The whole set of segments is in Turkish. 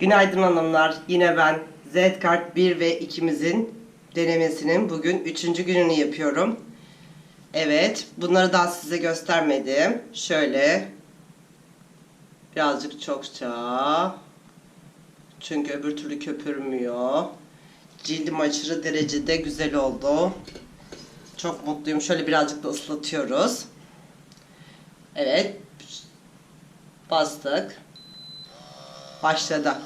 Günaydın hanımlar. Yine ben Z-Kart 1 ve 2'mizin denemesinin bugün 3. gününü yapıyorum. Evet, bunları daha size göstermedim. Şöyle birazcık çokça. Çünkü öbür türlü köpürmüyor. Cildim aşırı derecede güzel oldu. Çok mutluyum. Şöyle birazcık da ıslatıyoruz. Evet. Bastık. Başladı.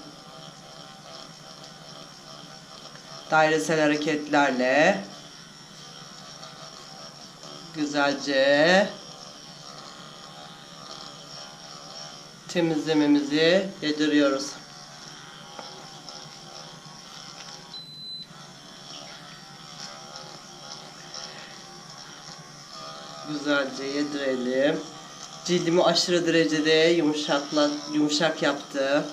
Dairesel hareketlerle güzelce temizlememizi yediriyoruz. Güzelce yedirelim. Cildimi aşırı derecede yumuşakla, yumuşak yaptı.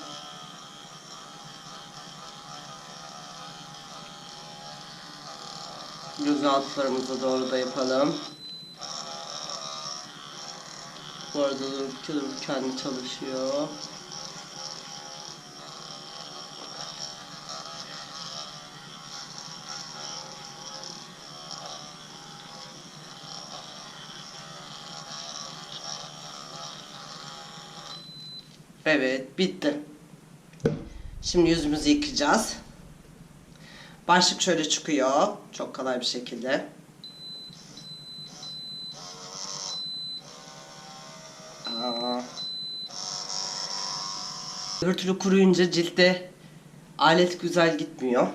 Göz altlarımıza doğru da yapalım. Bu arada dur, kendi çalışıyor. Evet, bitti. Şimdi yüzümüzü yıkayacağız. Başlık şöyle çıkıyor. Çok kolay bir şekilde. Aa. Öbür türlü kuruyunca ciltte alet güzel gitmiyor.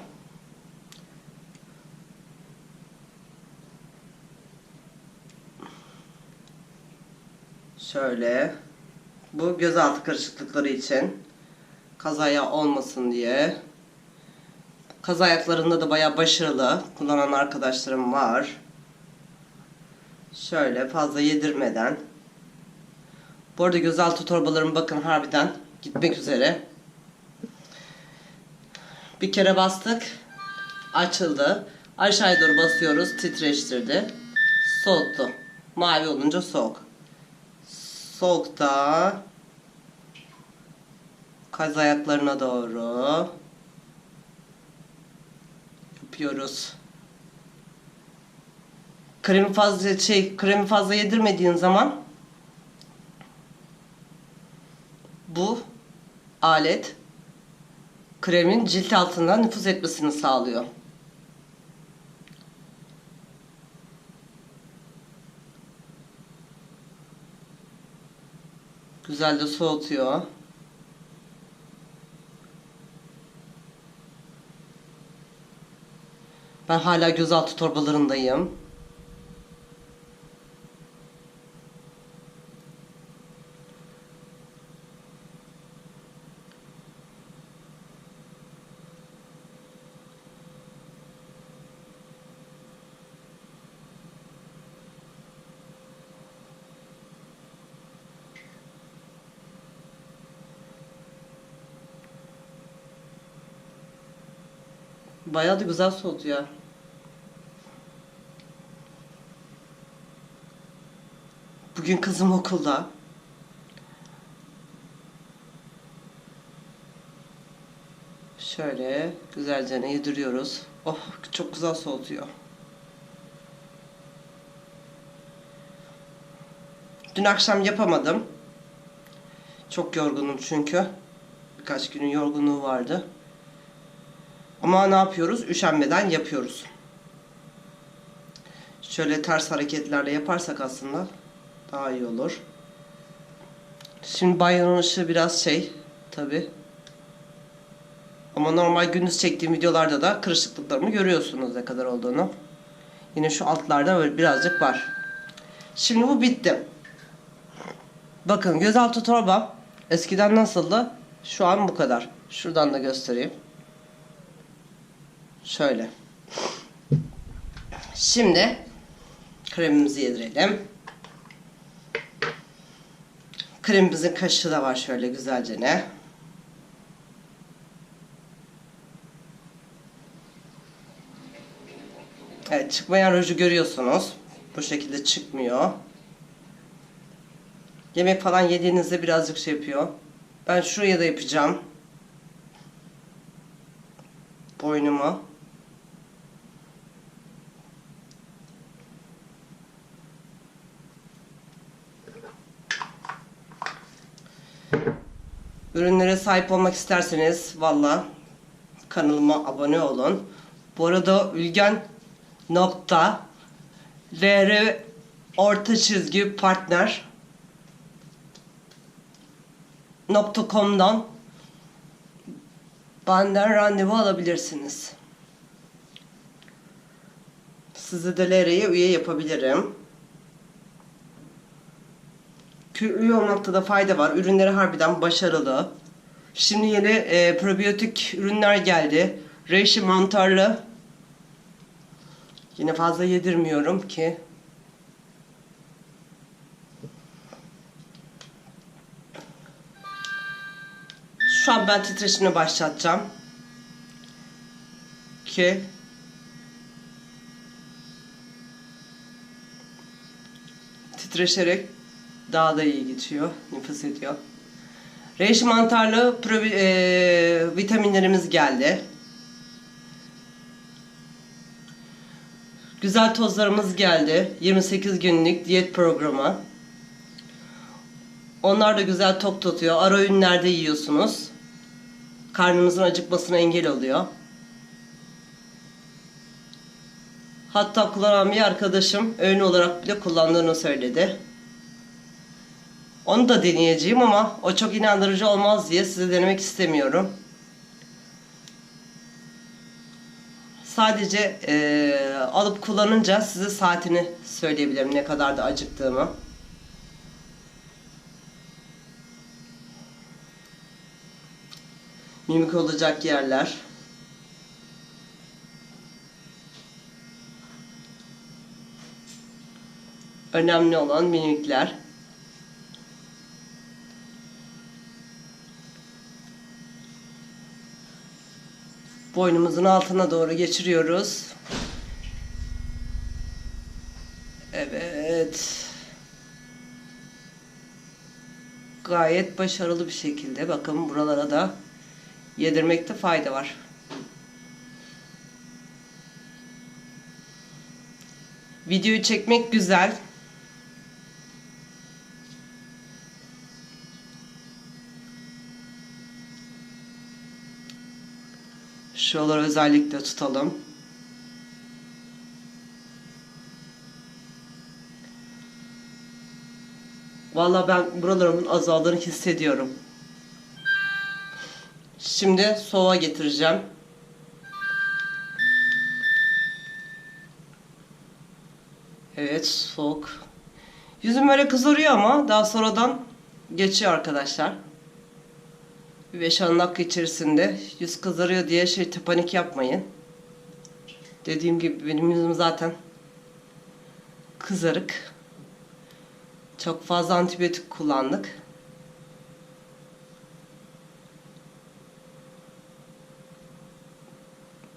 Şöyle. Bu gözaltı karışıklıkları için kazaya olmasın diye. Kaz ayaklarında da bayağı başarılı kullanan arkadaşlarım var. Şöyle fazla yedirmeden. Bu arada gözaltı torbalarım bakın harbiden gitmek üzere. Bir kere bastık. Açıldı. Aşağıya doğru basıyoruz. Titreştirdi. Soğuttu. Mavi olunca soğuk. Soğukta kaz ayaklarına doğru yapıyoruz. Kremi fazla şey kremi fazla yedirmediğin zaman bu alet kremin cilt altından nüfuz etmesini sağlıyor. Güzel de soğutuyor. Ben hala gözaltı torbalarındayım. Bayağı da güzel soğutuyor. Bugün kızım okulda. Şöyle güzelce yediriyoruz. Oh çok güzel soğutuyor. Dün akşam yapamadım. Çok yorgunum çünkü. Birkaç günün yorgunluğu vardı. Ama ne yapıyoruz? Üşenmeden yapıyoruz. Şöyle ters hareketlerle yaparsak aslında daha iyi olur. Şimdi banyonun ışığı biraz şey tabi. Ama normal gündüz çektiğim videolarda da kırışıklıklarımı görüyorsunuz ne kadar olduğunu. Yine şu altlarda böyle birazcık var. Şimdi bu bitti. Bakın gözaltı torba eskiden nasıldı? Şu an bu kadar. Şuradan da göstereyim. Şöyle. Şimdi kremimizi yedirelim. Kremimizin kaşığı da var şöyle güzelce ne. Evet çıkmayan ruju görüyorsunuz. Bu şekilde çıkmıyor. Yemek falan yediğinizde birazcık şey yapıyor. Ben şuraya da yapacağım. boynuma. Ürünlere sahip olmak isterseniz valla kanalıma abone olun. Bu arada Ülgen nokta LR orta çizgi partner .com'dan benden randevu alabilirsiniz. Sizi de LR'ye üye yapabilirim. Üye olmakta da fayda var. Ürünleri harbiden başarılı. Şimdi yeni e, probiyotik ürünler geldi. Reishi mantarlı. Yine fazla yedirmiyorum ki. Şu an ben titreşimini başlatacağım. Ki titreşerek daha da iyi geçiyor, nefes ediyor. Reishi mantarlı probi- e, vitaminlerimiz geldi. Güzel tozlarımız geldi. 28 günlük diyet programı. Onlar da güzel tok tutuyor. Ara öğünlerde yiyorsunuz. Karnınızın acıkmasına engel oluyor. Hatta kullanan bir arkadaşım öğün olarak bile kullandığını söyledi. Onu da deneyeceğim ama o çok inandırıcı olmaz diye size denemek istemiyorum. Sadece eee, alıp kullanınca size saatini söyleyebilirim ne kadar da acıktığımı. Mimik olacak yerler. Önemli olan mimikler. Boynumuzun altına doğru geçiriyoruz. Evet. Gayet başarılı bir şekilde. Bakın buralara da yedirmekte fayda var. Videoyu çekmek güzel. Şuraları özellikle tutalım. Vallahi ben buralarımın azaldığını hissediyorum. Şimdi soğuğa getireceğim. Evet soğuk. Yüzüm böyle kızarıyor ama daha sonradan geçiyor arkadaşlar. Bir 5-10 dakika içerisinde yüz kızarıyor diye şey panik yapmayın. Dediğim gibi benim yüzüm zaten kızarık. Çok fazla antibiyotik kullandık.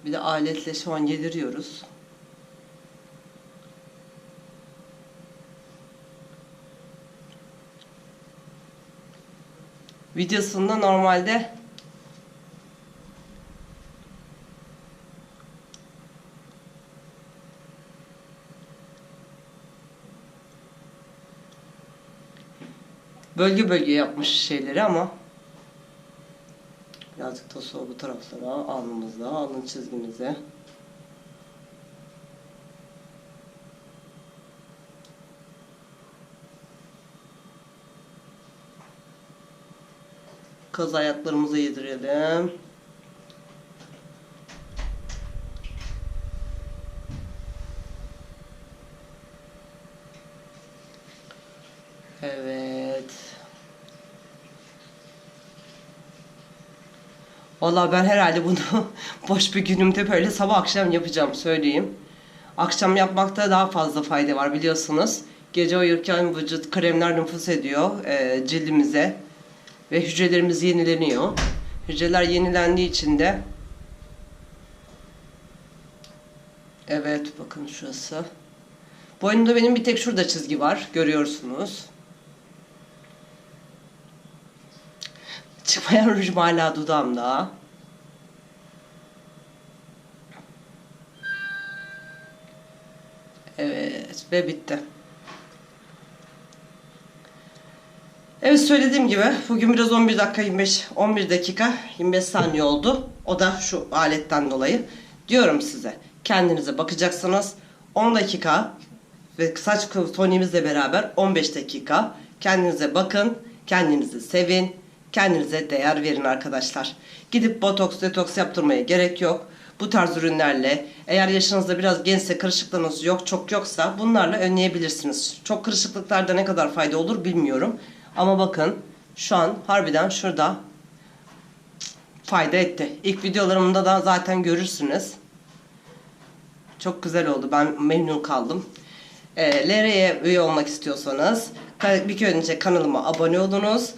Bir de aletle şu an yediriyoruz. Videosunda normalde bölge bölge yapmış şeyleri ama birazcık da sol bu taraflara alnımızda alın çizgimize kaz ayaklarımıza yedirelim. Evet. Vallahi ben herhalde bunu boş bir günümde böyle sabah akşam yapacağım söyleyeyim. Akşam yapmakta daha fazla fayda var biliyorsunuz. Gece uyurken vücut kremler nüfus ediyor e, cildimize ve hücrelerimiz yenileniyor. Hücreler yenilendiği için de Evet bakın şurası. Boynumda benim bir tek şurada çizgi var. Görüyorsunuz. Çıkmayan rujum hala dudağımda. Evet ve bitti. Evet söylediğim gibi bugün biraz 11 dakika 25 11 dakika 25 saniye oldu. O da şu aletten dolayı. Diyorum size kendinize bakacaksınız. 10 dakika ve saç tonimizle beraber 15 dakika kendinize bakın, kendinizi sevin, kendinize değer verin arkadaşlar. Gidip botoks, detoks yaptırmaya gerek yok. Bu tarz ürünlerle eğer yaşınızda biraz gençse kırışıklığınız yok çok yoksa bunlarla önleyebilirsiniz. Çok kırışıklıklarda ne kadar fayda olur bilmiyorum. Ama bakın şu an harbiden şurada fayda etti. İlk videolarımda da zaten görürsünüz. Çok güzel oldu. Ben memnun kaldım. E, LR'ye üye olmak istiyorsanız bir önce kanalıma abone olunuz.